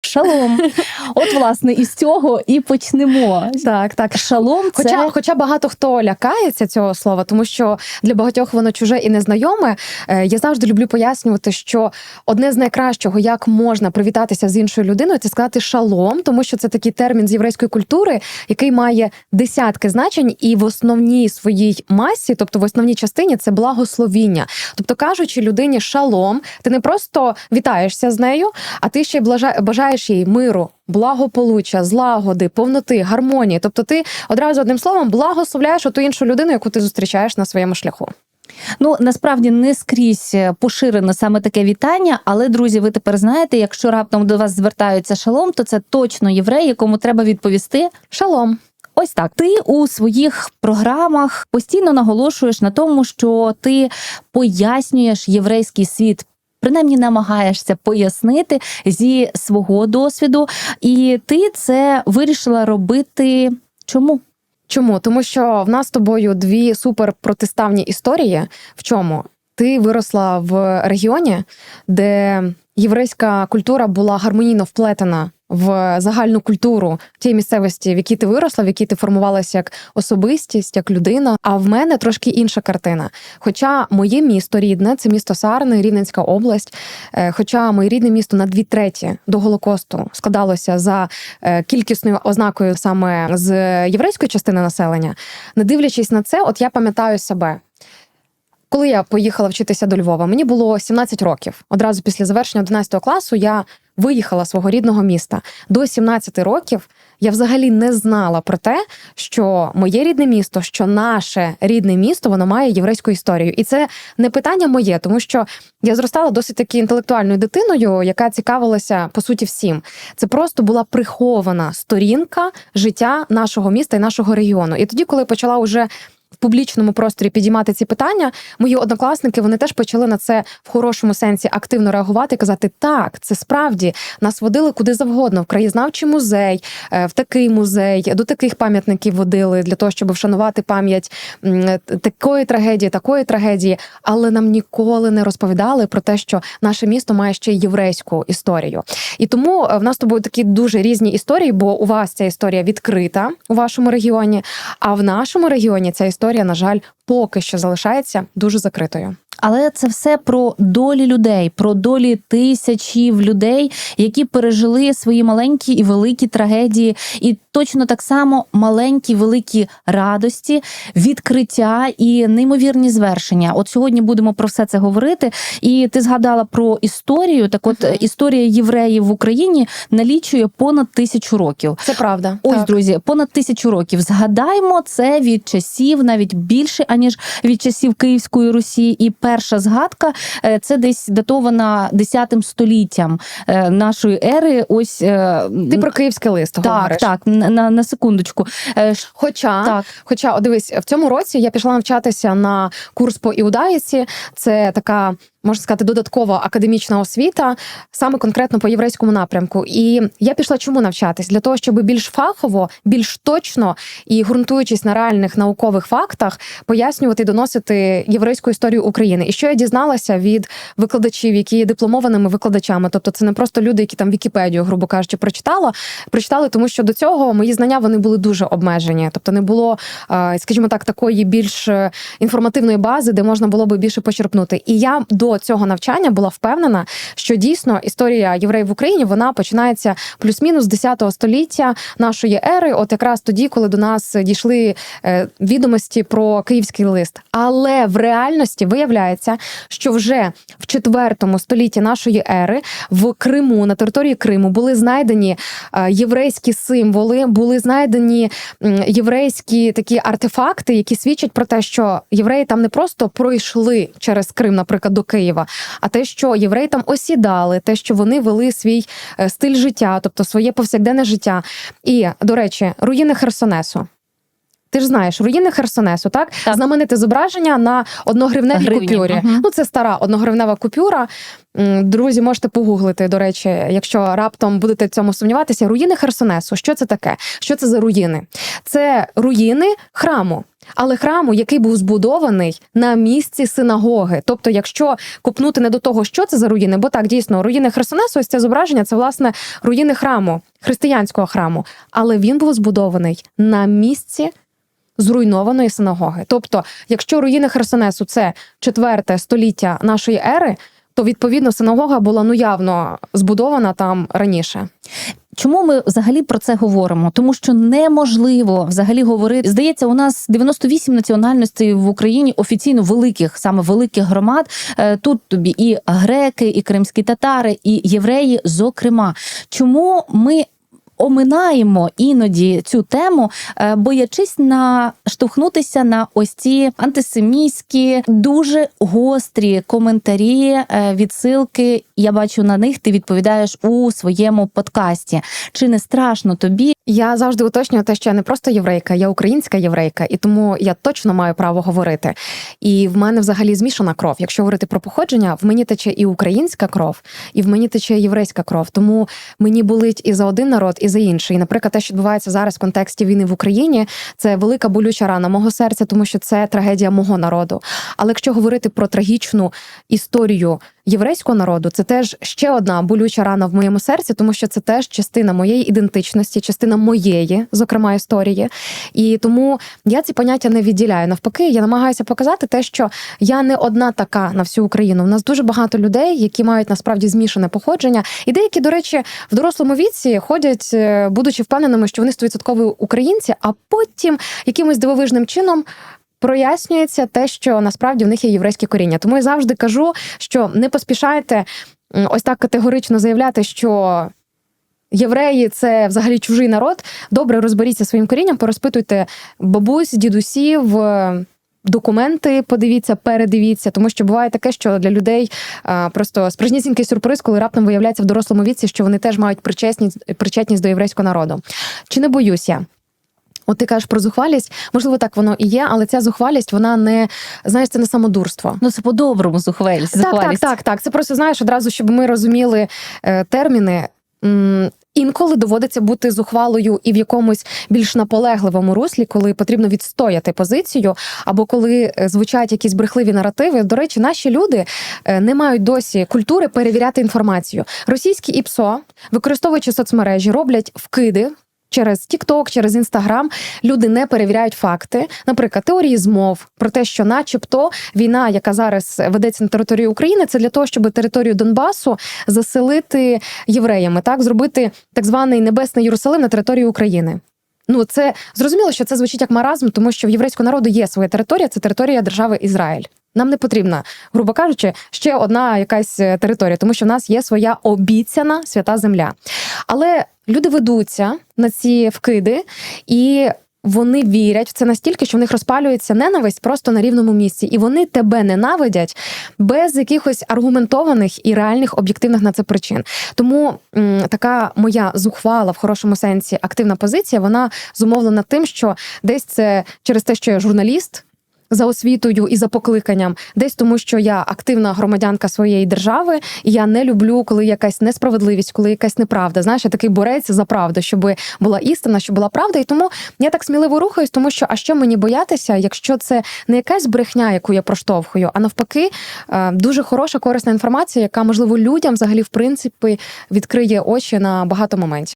Шалом. От, власне, із цього і почнемо. Так, так. Шалом це Хоча, хоча багато хто лякається цього слова, тому що для багатьох воно чуже і незнайоме. е, Я завжди люблю пояснювати, що одне з найкращого, як можна привітатися з іншою людиною, це сказати шалом, тому що це такий термін з єврейської культури, який має десятки значень, і в основній своїй масі, тобто в основній частині, це благословіння. Тобто, кажучи людині шалом, ти не просто вітаєшся з нею, а ти ще й блажа- бажаєш їй миру, благополуччя, злагоди, повноти, гармонії. Тобто, ти одразу одним словом благословляєш оту іншу людину, яку ти зустрічаєш на своєму шляху. Ну насправді не скрізь поширено саме таке вітання, але друзі, ви тепер знаєте, якщо раптом до вас звертаються шалом, то це точно єврей, якому треба відповісти. Шалом. Ось так. Ти у своїх програмах постійно наголошуєш на тому, що ти пояснюєш єврейський світ. Принаймні намагаєшся пояснити зі свого досвіду, і ти це вирішила робити. Чому? Чому? Тому що в нас з тобою дві суперпротиставні історії. В чому? Ти виросла в регіоні, де єврейська культура була гармонійно вплетена в загальну культуру тієї місцевості, в якій ти виросла, в якій ти формувалася як особистість, як людина. А в мене трошки інша картина. Хоча моє місто рідне, це місто Сарни, Рівненська область. е, Хоча моє рідне місто на дві треті до Голокосту складалося за е, кількісною ознакою саме з єврейської частини населення, не дивлячись на це, от я пам'ятаю себе. Коли я поїхала вчитися до Львова, мені було 17 років. Одразу після завершення 11 класу я виїхала з свого рідного міста. До 17 років я взагалі не знала про те, що моє рідне місто, що наше рідне місто, воно має єврейську історію. І це не питання моє, тому що я зростала досить таки інтелектуальною дитиною, яка цікавилася по суті всім. Це просто була прихована сторінка життя нашого міста і нашого регіону. І тоді, коли почала уже публічному просторі підіймати ці питання, мої однокласники вони теж почали на це в хорошому сенсі активно реагувати і казати: так, це справді нас водили куди завгодно, в краєзнавчий музей, е, в такий музей, до таких пам'ятників водили для того, щоб вшанувати пам'ять такої трагедії, такої трагедії, але нам ніколи не розповідали про те, що наше місто має ще єврейську історію. І тому е, в нас тобою такі дуже різні історії, бо у вас ця історія відкрита у вашому регіоні, а в нашому регіоні ця історія, на жаль, поки що залишається дуже закритою. Але це все про долі людей, про долі тисячів людей, які пережили свої маленькі і великі трагедії, і точно так само маленькі великі радості, відкриття і неймовірні звершення. От сьогодні будемо про все це говорити. І ти згадала про історію. Так, от історія євреїв в Україні налічує понад тисячу років. Це правда. Ось, Так. друзі, понад тисячу років. Згадаймо це від часів, навіть більше аніж від часів Київської Русі. І перша згадка е, це десь датована 10 століттям е, нашої ери. Ось е, Ти про київське лист так, говориш. так, на, на, секундочку. Хоча, Так. хоча, о, дивись, в цьому році я пішла навчатися на курс по іудаїці. Це така. Можна сказати, додаткова академічна освіта, саме конкретно по єврейському напрямку. І я пішла чому навчатись? Для того, щоб більш фахово, більш точно і ґрунтуючись на реальних наукових фактах, пояснювати доносити єврейську історію України. І що я дізналася від викладачів, які є дипломованими викладачами, тобто це не просто люди, які там Вікіпедію, грубо кажучи, прочитала, прочитали, тому що до цього мої знання вони були дуже обмежені. Тобто не було, е, скажімо так, такої більш е, інформативної бази, де можна було би більше почерпнути. І я до цього навчання була впевнена, що дійсно історія євреїв в Україні вона починається плюс-мінус з 10 століття нашої ери, от якраз тоді, коли до нас дійшли е, відомості про київський лист. Але в реальності виявляється, що вже в 4 столітті нашої ери в Криму на території Криму були знайдені е, єврейські символи, були знайдені єврейські такі артефакти, які свідчать про те, що євреї там не просто пройшли через Крим, наприклад, до Києва, а те, що євреї там осідали, те, що вони вели свій е, стиль життя, тобто своє повсякденне життя. І, до речі, руїни Херсонесу. Ти ж знаєш, руїни Херсонесу, так? Так. Знамените зображення на одногривневій Гривні, купюрі. мгм. Ну, це стара одногривнева купюра. Друзі, можете погуглити, до речі, якщо раптом будете в цьому сумніватися. Руїни Херсонесу. Що це таке? Що це за руїни? Це руїни храму. Але храму, який був збудований на місці синагоги. Тобто, якщо копнути не до того, що це за руїни, бо так дійсно руїни Херсонесу, ось це зображення, це власне руїни храму, християнського храму, але він був збудований на місці. Зруйнованої синагоги. Тобто, якщо руїни Херсонесу це четверте століття нашої ери, то відповідно синагога була ну явно збудована там раніше. Чому ми взагалі про це говоримо? Тому що неможливо взагалі говорити. Здається, у нас 98 національностей в Україні офіційно великих, саме великих громад. Е, Тут тобі і греки, і кримські татари, і євреї. Зокрема, чому ми оминаємо іноді цю тему, е, боячись наштовхнутися на ось ці антисемійські, дуже гострі коментарі, е, відсилки. Я бачу на них. Ти відповідаєш у своєму подкасті. Чи не страшно тобі? Я завжди уточнюю те, що я не просто єврейка, я українська єврейка, і тому я точно маю право говорити. І в мене взагалі змішана кров. Якщо говорити про походження, в мені тече і українська кров, і в мені тече єврейська кров. Тому мені болить і за один народ, і за інший. І, наприклад, те, що відбувається зараз в контексті війни в Україні, це велика болюча рана мого серця, тому що це трагедія мого народу. Але якщо говорити про трагічну історію єврейського народу, це теж ще одна болюча рана в моєму серці, тому що це теж частина моєї ідентичності, частина моєї, зокрема, історії. І тому я ці поняття не відділяю. Навпаки, я намагаюся показати те, що я не одна така на всю Україну. У нас дуже багато людей, які мають насправді змішане походження, і деякі, до речі, в дорослому віці ходять, е, будучи впевненими, що вони стовідсоткові українці, а потім якимось дивовижним чином. Прояснюється те, що насправді в них є єврейське коріння. Тому я завжди кажу, що не поспішайте ось так категорично заявляти, що євреї це взагалі чужий народ. Добре розберіться своїм корінням, порозпитуйте бабусь, дідусів. е, Документи подивіться, передивіться, тому що буває таке, що для людей а, просто справжнісінький сюрприз, коли раптом виявляється в дорослому віці, що вони теж мають причесність, причетність до єврейського народу. Чи не боюсь я? От ти кажеш про зухвалість, можливо, так воно і є, але ця зухвалість, вона не знаєш, це не самодурство. Ну це по-доброму зухвалість. Так, так, зухвалість. так, так. Це просто знаєш одразу, щоб ми розуміли е, терміни. М, Інколи доводиться бути зухвалою і в якомусь більш наполегливому руслі, коли потрібно відстояти позицію, або коли е, звучать якісь брехливі наративи. До речі, наші люди е, не мають досі культури перевіряти інформацію. Російські ІПСО, використовуючи соцмережі, роблять вкиди. Через TikTok, через Instagram люди не перевіряють факти. Наприклад, теорії змов про те, що, начебто, війна, яка зараз ведеться на території України, це для того, щоб територію Донбасу заселити євреями, так зробити так званий небесний Єрусалим на території України. Ну, це зрозуміло, що це звучить як маразм, тому що в єврейського народу є своя територія, це територія держави Ізраїль. Нам не потрібна, грубо кажучи, ще одна якась е, територія, тому що в нас є своя обіцяна свята земля. Але люди ведуться на ці вкиди і. Вони вірять в це настільки, що в них розпалюється ненависть просто на рівному місці, і вони тебе ненавидять без якихось аргументованих і реальних об'єктивних на це причин. Тому м, така моя зухвала в хорошому сенсі активна позиція, вона зумовлена тим, що десь це через те, що я журналіст. За освітою і за покликанням, десь тому, що я активна громадянка своєї держави, і я не люблю, коли якась несправедливість, коли якась неправда. Знаєш, я такий борець за правду, щоб була істина, щоб була правда. І тому я так сміливо рухаюсь, тому що а що мені боятися, якщо це не якась брехня, яку я проштовхую, а навпаки, е, дуже хороша корисна інформація, яка можливо людям взагалі в принципі відкриє очі на багато моментів.